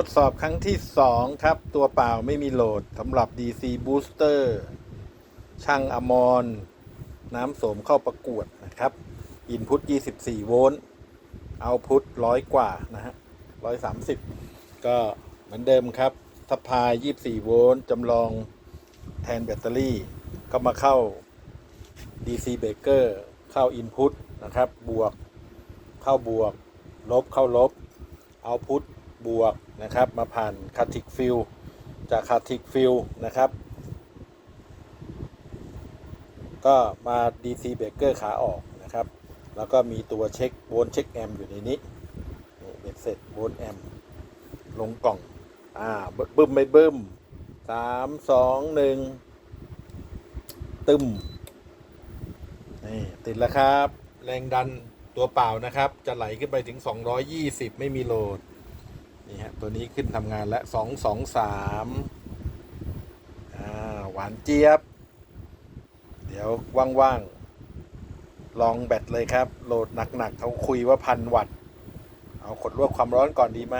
ทดสอบครั้งที่ 2 ครับ ตัวเปล่าไม่มีโหลดสำหรับ DC Booster ช่างอมรน้ำสมเข้าประกวดนะครับ อินพุต24 โวลต์เอาพุตร้อยกว่านะฮะ130ก็เหมือนเดิมครับทัพพาย 24 โวลต์จำลองแทนแบตเตอรี่ ก็มาเข้า DC Breaker เข้า Input นะครับ บวก เข้าบวก ลบเข้าลบ เอาพุท บวกนะครับมาผ่านคาติกฟิลจากคาติกฟิลนะครับ ก็มา DC Breaker ขาออกนะครับ แล้วก็มีตัวเช็คโวลต์เช็คแอมอยู่ในนี้นี่เบ็ดเสร็จโวลต์แอมลงกล่อง อ่าบึ้มไม่บึ้มสามสองหนึ่งตึมนี่ติดแล้วครับ แรงดันตัวเปล่านะครับ จะไหลขึ้นไปถึง 220 ไม่มีโหลด นี่ฮะ ตัวนี้ขึ้นทำงานแล้ว223อ่า หวานเจี๊ยบ เดี๋ยวว่างๆ ลองแบตเลยครับ โหลดหนักๆเขาคุยว่าพันวัตต์ เอาขดลวกความร้อนก่อนดีไหม